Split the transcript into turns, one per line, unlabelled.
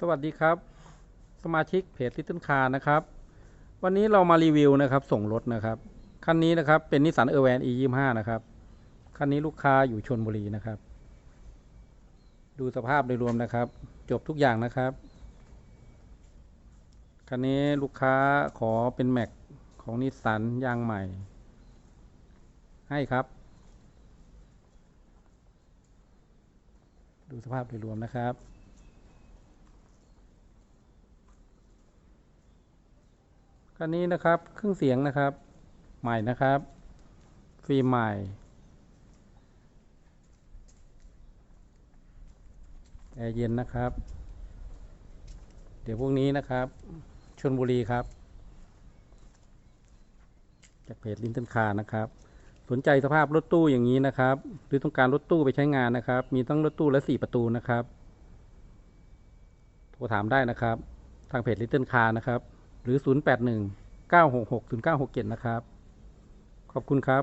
สวัสดีครับ สมาชิกเพจ Little Car นะครับ วันนี้เรามารีวิวนะครับ ส่งรถนะครับ คันนี้นะครับเป็นนิสสันเออร์แวน e 2 5นะครับ คันนี้ลูกค้าอยู่ชนบุรีนะครับ ดูสภาพโดยรวมนะครับ จบทุกอย่างนะครับ คันนี้ลูกค้าขอเป็นแม็กของนิสสันยางใหม่ ให้ครับ ดูสภาพโดยรวมนะครับ คันนี้นะครับเครื่องเสียงนะครับ ใหม่นะครับฟิล์มใหม่ แอร์เย็นนะครับ เดี๋ยวพวกนี้นะครับชนบุรีครับ จากเพจลินเทนคานะครับ สนใจสภาพรถตู้อย่างนี้นะครับ หรือต้องการรถตู้ไปใช้งานนะครับ มีทั้งรถตู้และสี่ประตูนะครับ โทรถามได้นะครับ ทางเพจลิตเติ้ลคานะครับ หรือ 081 966 0967 นะครับ ขอบคุณครับ